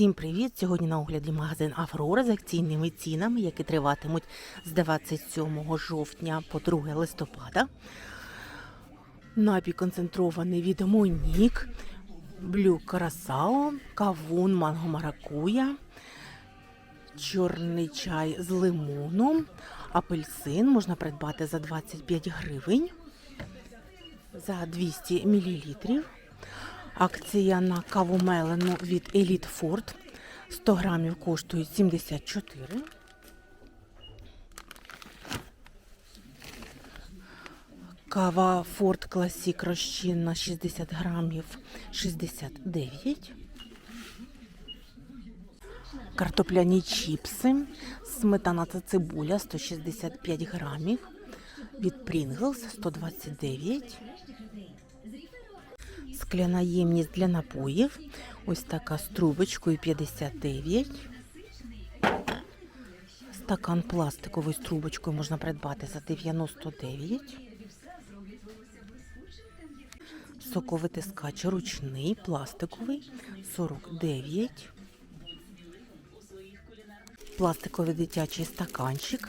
Всім привіт! Сьогодні на огляді магазин Аврора з акційними цінами, які триватимуть з 27 жовтня по 2 листопада. Напій концентрований від Монік, блю Карасао, кавун манго маракуя, чорний чай з лимоном, апельсин можна придбати за 25 гривень за 200 мл. Акція на каву мелену від Elite Ford 100 грамів коштує 74. Кава Ford Classic розчинна 60 грамів 69. Картопляні чіпси, сметана та цибуля 165 грамів. Від Pringles 129. Скляна ємність для напоїв. Ось така з трубочкою 59. Стакан пластиковий з трубочкою можна придбати за 99. Соковитискач ручний, пластиковий 49. Пластиковий дитячий стаканчик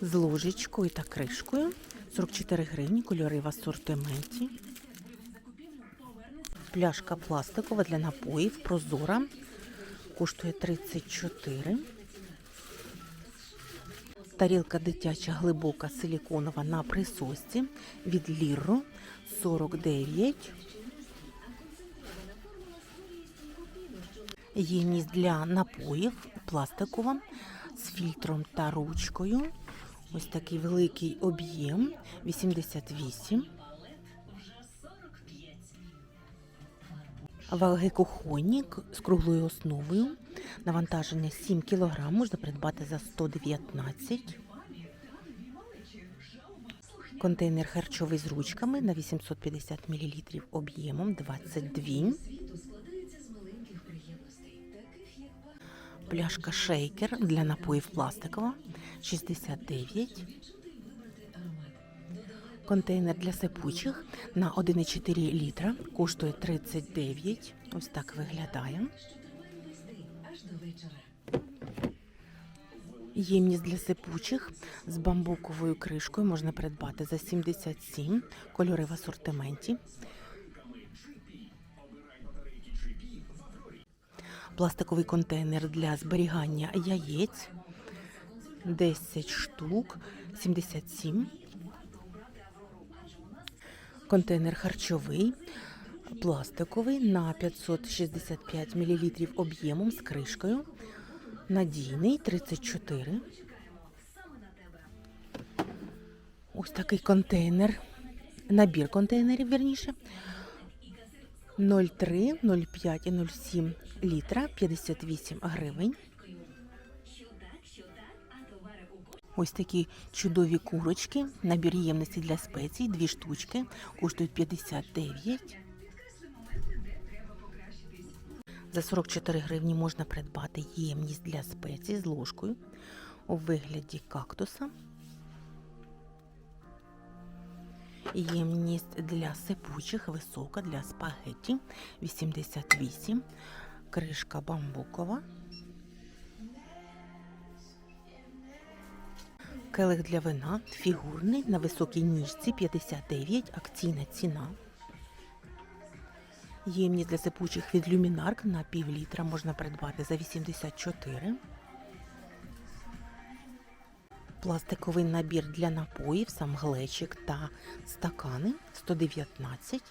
з ложечкою та кришкою. 44 гривні, кольори в асортименті. Пляшка пластикова для напоїв прозора. Коштує 34. Тарілка дитяча глибока силіконова на присосці від Ліро 49. Ємність для напоїв пластикова з фільтром та ручкою. Ось такий великий об'єм 88. Ваги кухонник з круглою основою. Навантаження 7 кг можна придбати за 119. Контейнер харчовий з ручками на 850 мл об'ємом 22. Пляшка шейкер для напоїв пластикова 69. Контейнер для сипучих на 1,4 літра коштує 39. Ось так виглядає. Ємність для сипучих з бамбуковою кришкою можна придбати за 77. Кольори в асортименті. Пластиковий контейнер для зберігання яєць 10 штук 77. Контейнер харчовий, пластиковий на 565 мл об'ємом з кришкою. Надійний 34. Ось такий контейнер. Набір контейнерів, вірніше. 0,3, 0,5 і 0,7 літра 58 гривень. Ось такі чудові курочки, набір ємності для спецій, дві штучки, коштують 59. За 44 гривні можна придбати ємність для спецій з ложкою у вигляді кактуса. Ємність для сипучих висока для спагетті 88. Кришка бамбукова. Келих для вина фігурний на високій ніжці 59, акційна ціна. Ємність для сипучих від люмінарк на пів літра можна придбати за 84. Пластиковий набір для напоїв, сам глечик та стакани 119.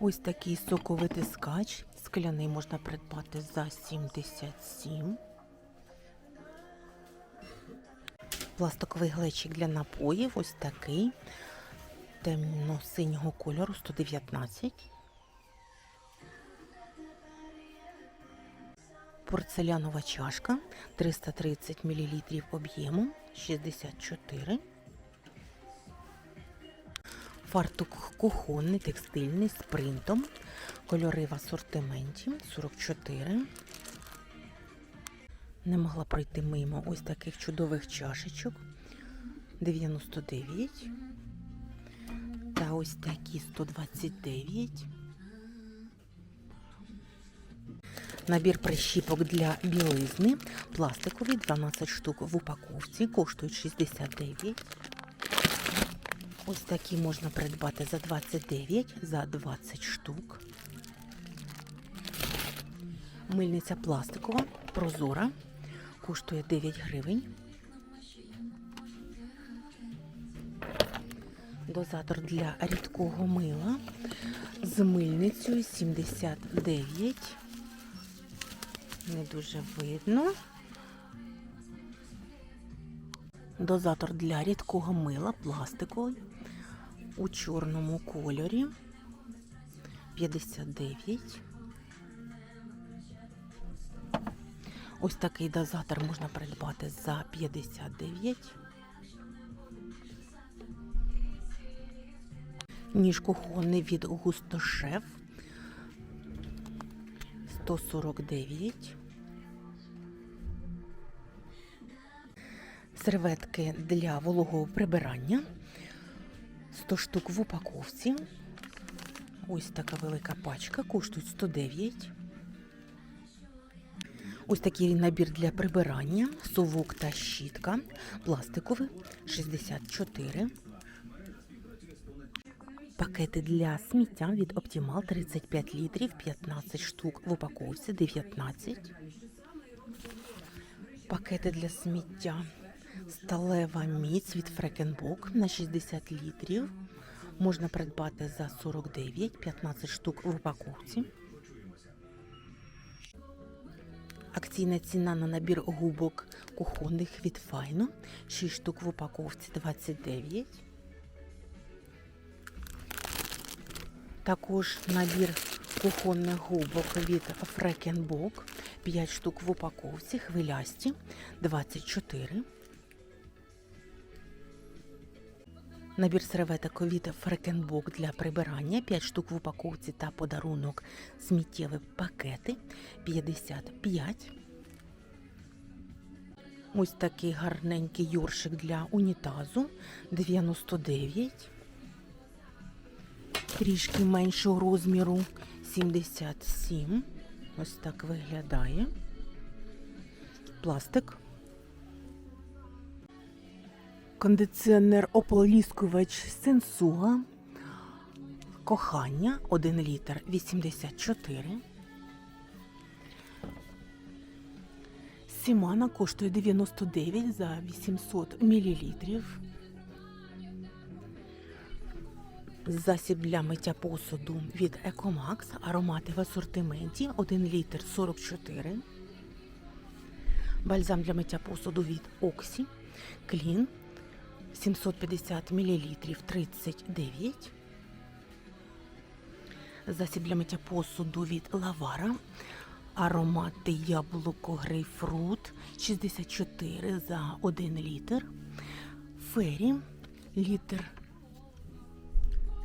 Ось такий соковитий скач. Скляний можна придбати за 77. Пластиковий глечик для напоїв, ось такий темно-синього кольору 119. Порцелянова чашка 330 мл об'ємом 64. Фартук кухонний, текстильний з принтом. Кольори в асортименті 44. Не могла пройти мимо ось таких чудових чашечок 99. Та ось такі 129. Набір прищіпок для білизни. Пластиковий 12 штук в упаковці. Коштують 69. Ось такі можна придбати за 29, за 20 штук. Мильниця пластикова, прозора. Коштує 9 гривень. Дозатор для рідкого мила з мильницею 79. Не дуже видно. Дозатор для рідкого мила пластиковий у чорному кольорі 59. Ось такий дозатор можна придбати за 59. Ніж кухонний від Густошеф 149. Серветки для вологого прибирання 100 штук в упаковці. Ось така велика пачка, коштують 109. Ось такий набір для прибирання, совок та щітка, пластиковий 64. Пакети для сміття від Optimal 35 літрів, 15 штук в упаковці 19. Пакети для сміття. Сталева міць від Фрекенбок на 60 літрів. Можна придбати за 49, 15 штук в упаковці. Акційна ціна на набір губок кухонних від Файно. 6 штук в упаковці 29. Також набір кухонних губок від Фрекенбок. 5 штук в упаковці, хвилясті 24. Набір серветок від Фрекенбок для прибирання 5 штук в упаковці та подарунок сміттєві пакети 55. Ось такий гарненький юршик для унітазу 99. Трішки меншого розміру 77. Ось так виглядає. Пластик. Кондиціонер ополіскувач Сенсуга. Кохання 1 літр 84. Сімана коштує 99 за 800 мілілітрів. Засіб для миття посуду від Екомакс. Аромати в асортименті 1 літр 44. Бальзам для миття посуду від Оксі. Клін 750 мл 39. Засіб для миття посуду від Лавара. Аромати яблуко грейпфрут 64 за 1 літр. Фері літр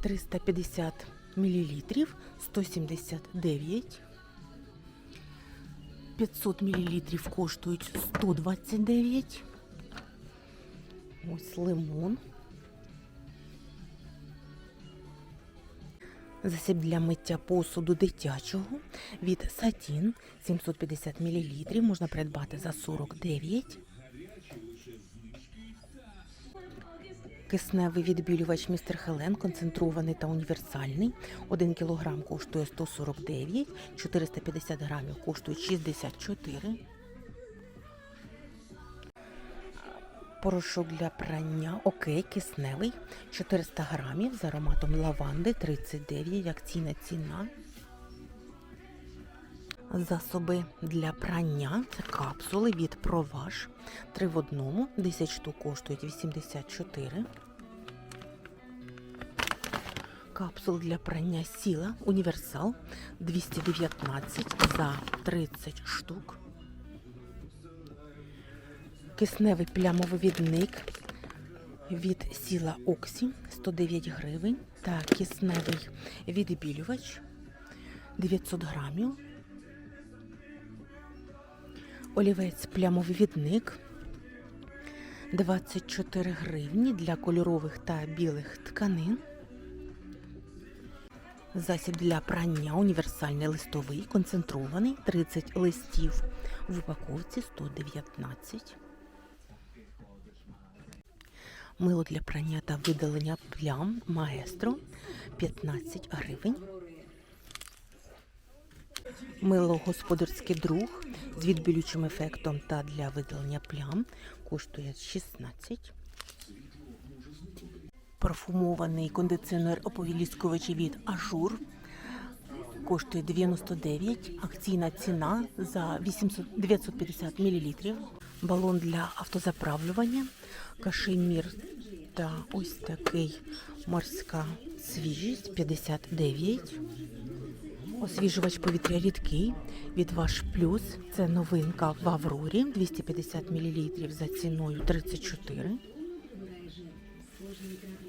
350 мл 179. 500 мл коштують 129. Ось лимон. Засіб для миття посуду дитячого від Сатін 750 мл можна придбати за 49. Кисневий відбілювач містер Хелен концентрований та універсальний. 1 кг коштує 149, 450 грамів коштує 64. Порошок для прання. Окей, кисневий. 400 грамів з ароматом лаванди. 39, акційна ціна. Засоби для прання. Це капсули від Проваж. 3 в одному, 10 штук коштують 84. Капсул для прання сіла. Універсал. 219 за 30 штук. Кисневий плямовивідник від сіла Оксі 109 гривень та кисневий відбілювач 900 грамів. Олівець плямовивідник 24 гривні для кольорових та білих тканин. Засіб для прання універсальний листовий, концентрований, 30 листів в упаковці 119. Мило для прання та видалення плям маестро 15 гривень. Мило господарський друг з відбілючим ефектом та для видалення плям коштує 16. Парфумований кондиціонер оповіліскувачі від Ажур коштує 99. Акційна ціна за 800, 950 мл. Балон для автозаправлювання, кашемір та ось такий морська свіжість 59. Освіжувач повітря рідкий від Ваш Плюс. Це новинка в Аврорі 250 мл за ціною 34.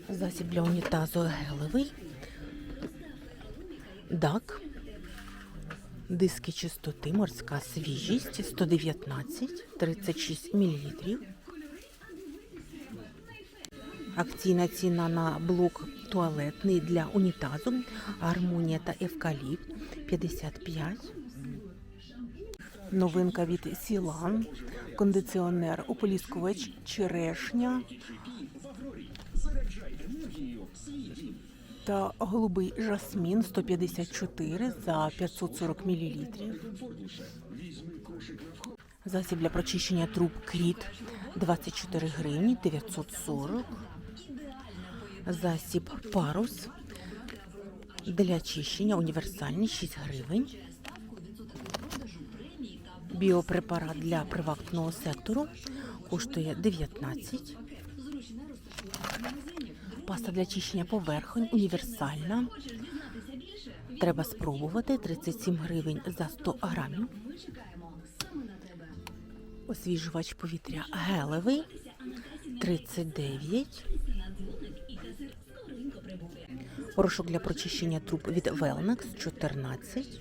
Засіб для унітазу гелевий. Дак. Диски чистоти, морська свіжість 119, 36 мл. Акційна ціна на блок туалетний для унітазу Гармонія та Евкаліпт 55. Новинка від Сілан. Кондиціонер, ополіскувач, черешня та голубий жасмін 154 за 540 мл. Засіб для прочищення труб кріт 24 гривні 940. Засіб парус для чищення універсальний 6 гривень. Біопрепарат для приватного сектору коштує 19. Паста для чищення поверхонь універсальна. Треба спробувати 37 гривень за 100 грамів. Освіжувач повітря гелевий 39. Порошок для прочищення труб від Велнекс 14.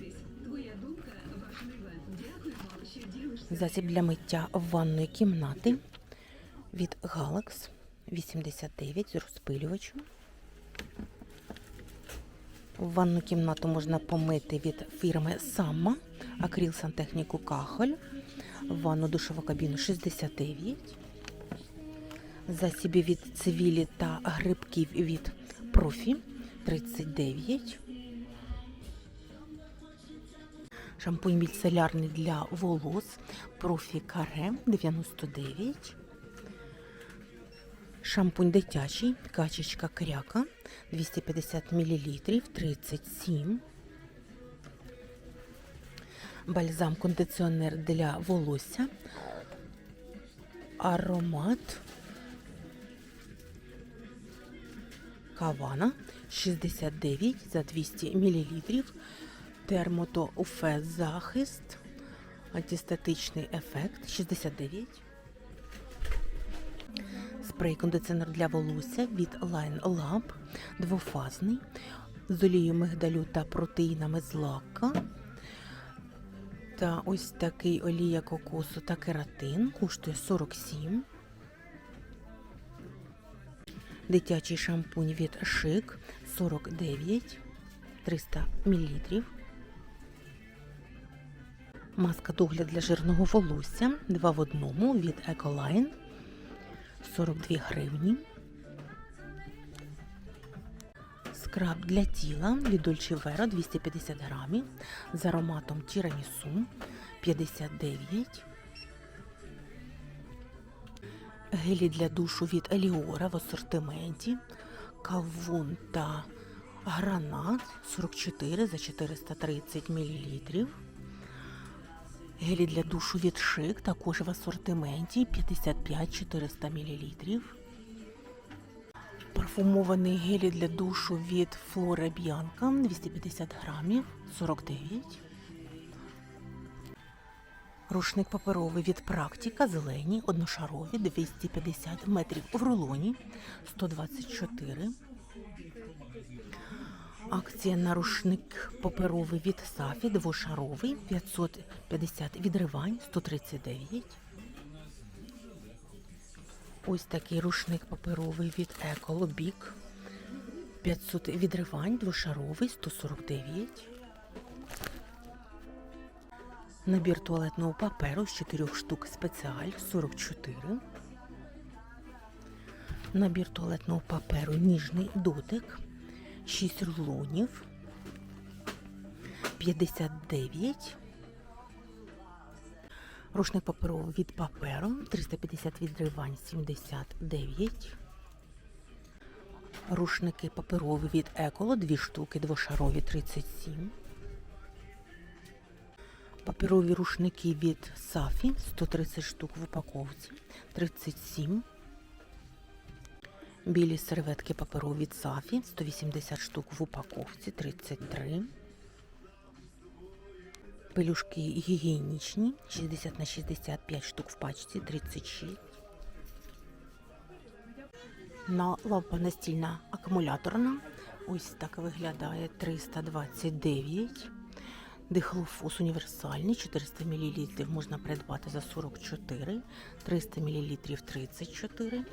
Засіб для миття ванної кімнати від Galax 89 з розпилювачем. Ванну кімнату можна помити від фірми Самма, акрил сантехніку Кахоль, ванну душову кабіну 69, засібі від цивілі та грибків від профі 39. Шампунь міцелярний для волос профі каре 99. Шампунь дитячий, качечка кряка 250 мл 37. Бальзам кондиціонер для волосся. Аромат. Кавана 69 за 200 мл. Термото Уфе захист. Антистатичний ефект 69. Спрей кондиціонер для волосся від Line Lab двофазний з олією мигдалю та протеїнами з лака. Та ось такий олія кокосу та кератин коштує 47. Дитячий шампунь від Шик 49 300 мл. Маска догляд для жирного волосся 2 в одному від Ecoline 42 гривні. Скраб для тіла від Dolce Vero 250 грамів з ароматом тірамісу 59. Гелі для душу від Еліора в асортименті. Кавун та гранат 44 за 430 мл. Гелі для душу від Шик також в асортименті 55-400 мл. Парфумований гелі для душу від Флора Б'янка 250 грамів 49. Рушник паперовий від Практика зелені одношарові 250 метрів в рулоні 124. Акція на рушник паперовий від Сафі двошаровий 550 відривань 139. Ось такий рушник паперовий від Еколобік 500 відривань, двошаровий 149. Набір туалетного паперу з 4 штук спеціаль 44. Набір туалетного паперу ніжний дотик 6 рулонів 59. Рушник паперовий від паперу 350 відривань 79. Рушники паперові від Еколо 2 штуки двошарові 37. Паперові рушники від Сафі 130 штук в упаковці 37. Білі серветки паперові Сафі 180 штук в упаковці 33. Пелюшки гігієнічні 60 на 65 штук в пачці 36. На лампа настільна акумуляторна. Ось так виглядає 329. Дихлофос універсальний 400 мл можна придбати за 44, 300 мл 34.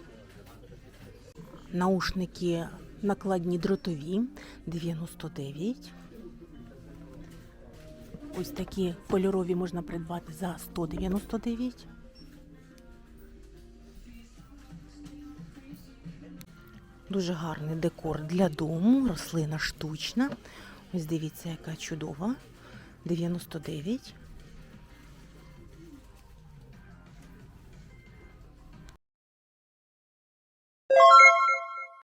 Наушники накладні дротові 99. Ось такі кольорові можна придбати за 199. Дуже гарний декор для дому, рослина штучна. Ось дивіться, яка чудова. 99.